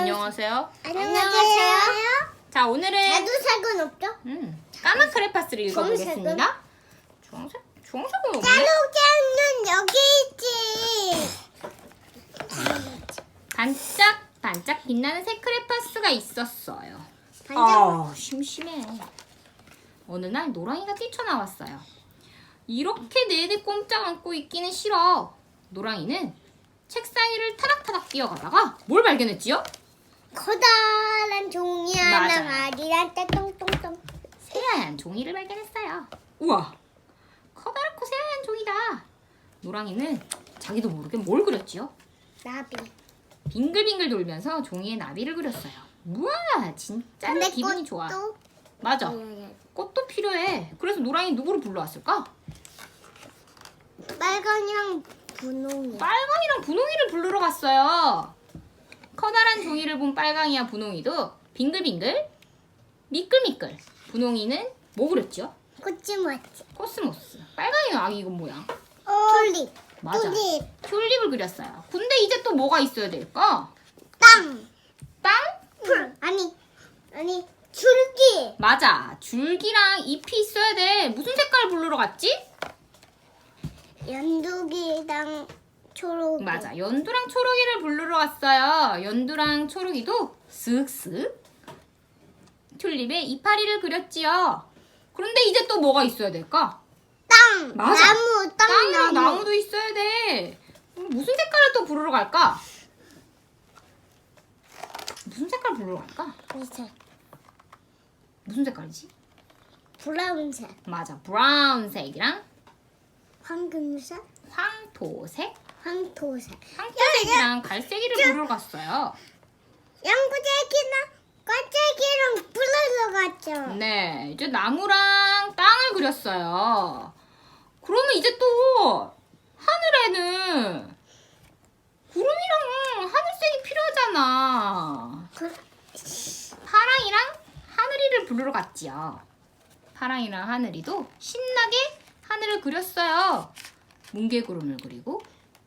안녕하세요. 안녕하세요. 자, 오늘은 자두색은 없죠? 음, 까만 크레파스를 읽어보겠습니다. 주황색? 주황색은 없네. 자두색은 여기 있지. 반짝 반짝 빛나는 새 크레파스가 있었어요. 반짝. 아, 심심해. 어느 날 노랑이가 뛰쳐나왔어요. 이렇게 내내 꼼짝 않고 있기는 싫어. 노랑이는 책상 위를 타닥타닥 뛰어가다가 뭘 발견했지요? 커다란 종이 맞아. 하나 아리랑 똥똥똥. 새하얀 종이를 발견했어요. 우와, 커다랗고 새하얀 종이다. 노랑이는 자기도 모르게 뭘 그렸지요? 나비. 빙글빙글 돌면서 종이에 나비를 그렸어요. 우와, 진짜 근데 기분이 좋아. 맞아, 예, 꽃도 필요해. 그래서 노랑이 누구를 불러왔을까? 빨강이랑 분홍이. 빨강이랑 분홍이를 부르러 갔어요. 커다란 종이를 본 빨강이와 분홍이도 빙글빙글, 미끌미끌. 분홍이는 뭐 그렸죠? 맞지? 코스모스. 빨강이는 아기 이건 뭐야? 튤립. 맞아. 튤립. 튤립을 그렸어요. 근데 이제 또 뭐가 있어야 될까? 땅. 땅? 풀. 아니. 아니. 줄기. 맞아. 줄기랑 잎이 있어야 돼. 무슨 색깔 부르러 갔지? 연두기랑 초록이. 맞아. 연두랑 초록이를 부르러 갔어요. 연두랑 초록이도 쓱쓱 튤립에 이파리를 그렸지요. 그런데 이제 또 뭐가 있어야 될까? 땅. 맞아. 나무. 땅. 땅이랑 나무. 나무도 있어야 돼. 그럼 무슨 색깔을 또 부르러 갈까? 무슨 색깔 부르러 갈까? 이색. 무슨 색깔이지? 브라운색. 맞아. 브라운색이랑 황금색. 황토색, 황토색. 황토색이랑 갈색이를 부르러 갔어요. 양구제기나 꽈제기랑 불러서 갔죠. 네, 이제 나무랑 땅을 그렸어요. 그러면 이제 또 하늘에는 구름이랑 하늘색이 필요하잖아. 그, 파랑이랑 하늘이를 부르러 갔지요. 파랑이랑 하늘이도 신나게 하늘을 그렸어요. 뭉게구름을 그리고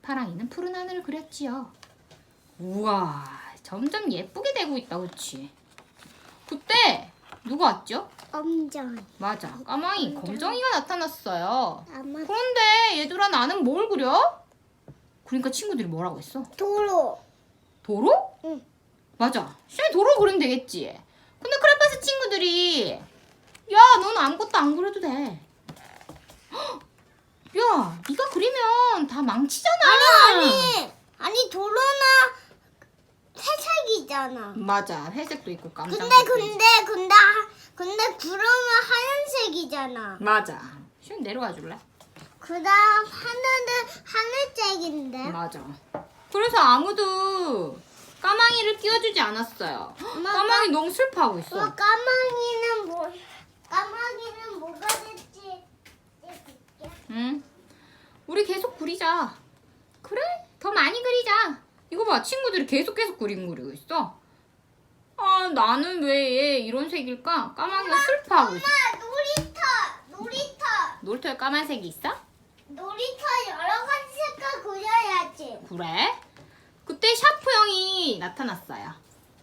파랑이는 푸른 하늘을 그렸지요. 우와, 점점 예쁘게 되고 있다, 그치? 그때 누가 왔죠? 엄정. 맞아, 까마귀 검정이가 나타났어요. 아마 그런데 얘들아 나는 뭘 그려? 그러니까 친구들이 뭐라고 했어? 도로. 도로? 응. 맞아. 쟤 도로 그리면 되겠지. 근데 크레파스 친구들이 야, 넌 아무것도 안 그려도 돼. 헉! 야, 네가 그 리면 다 망치잖아. 아니, 아니 도로나 회색이잖아. 맞아. 회색도 있고 깜짝. 근데 근데 근데 하- 근데 구름은 하얀색이잖아. 맞아. 쉔 내려와 줄래? 그다음 하늘은 하늘색인데. 맞아. 그래서 아무도 까망이를 끼워주지 않았어요. 헉, 엄마, 까망이 너무 슬퍼하고 있어. 어, 까마귀는 뭐? 까마귀는 뭐가 됐지? 응. 우리 계속 그리자. 그래? 더 많이 그리자. 이거 봐. 친구들이 계속 계속 그림 그리고 있어. 아, 나는 왜 얘 이런 색일까? 까마귀가 슬퍼하고 있어. 엄마 놀이터 놀이터 놀토에 까만색이 있어? 놀이터 여러 가지 색깔 그려야지. 그래? 그때 샤프 형이 나타났어요.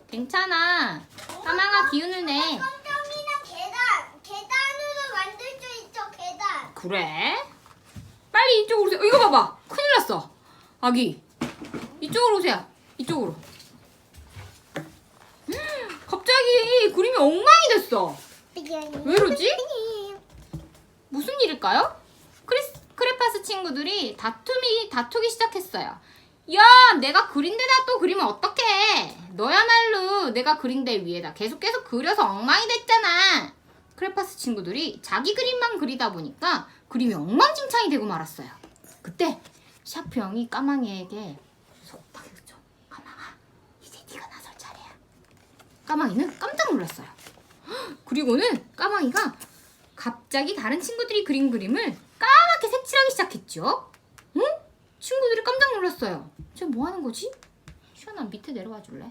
괜찮아. 까마가 기운을 내. 깜짝이나 계단 계단으로 만들 수 있어 계단. 그래? 빨리 이쪽으로 오세요. 이거 봐봐. 큰일 났어. 아기. 이쪽으로 오세요. 이쪽으로. 갑자기 그림이 엉망이 됐어. 왜 이러지? 무슨 일일까요? 크리스, 크레파스 친구들이 다툼이, 다투기 시작했어요. 야, 내가 그린 데다 또 그리면 어떡해? 너야말로 내가 그린 데 위에다 계속 계속 그려서 엉망이 됐잖아. 크레파스 친구들이 자기 그림만 그리다 보니까 그림이 엉망진창이 되고 말았어요. 그때 샤프 형이 까망이에게 속닥였죠. 까망아, 이제 네가 나설 차례야. 까망이는 깜짝 놀랐어요. 헉, 그리고는 까망이가 갑자기 다른 친구들이 그린 그림을 까맣게 색칠하기 시작했죠. 응? 친구들이 깜짝 놀랐어요. 쟤 뭐 하는 거지? 시원아 밑에 내려와 줄래?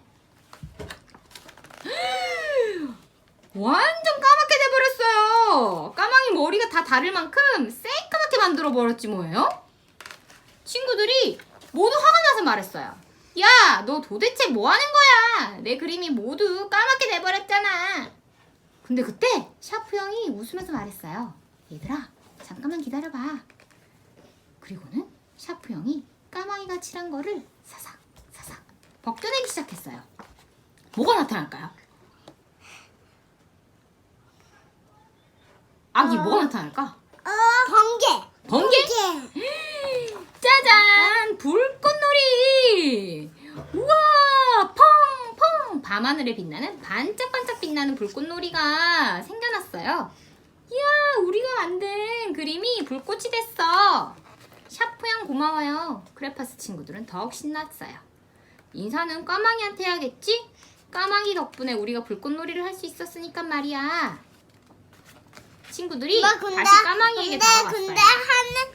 완전 까맣게 돼버렸어요. 까망이 머리가 다 다를 만큼 새까맣게 만들어 버렸지 뭐예요? 친구들이 모두 화가 나서 말했어요. 야, 너 도대체 뭐 하는 거야? 내 그림이 모두 까맣게 돼버렸잖아. 근데 그때 샤프 형이 웃으면서 말했어요. 얘들아, 잠깐만 기다려봐. 그리고는 샤프 형이 까마귀가 칠한 거를 사삭, 사삭 벗겨내기 시작했어요. 뭐가 나타날까요? 아기 어. 뭐가 나타날까? 어, 번개. 번개? 짜잔! 불꽃놀이! 우와! 펑펑! 밤하늘에 빛나는 반짝반짝 빛나는 불꽃놀이가 생겨났어요. 이야, 우리가 만든 그림이 불꽃이 됐어. 샤프양 고마워요. 크레파스 친구들은 더욱 신났어요. 인사는 까망이한테 해야겠지? 까망이 덕분에 우리가 불꽃놀이를 할 수 있었으니까 말이야. 친구들이 근데, 다시 까망이에게 근데, 다가갔어요. 근데 하는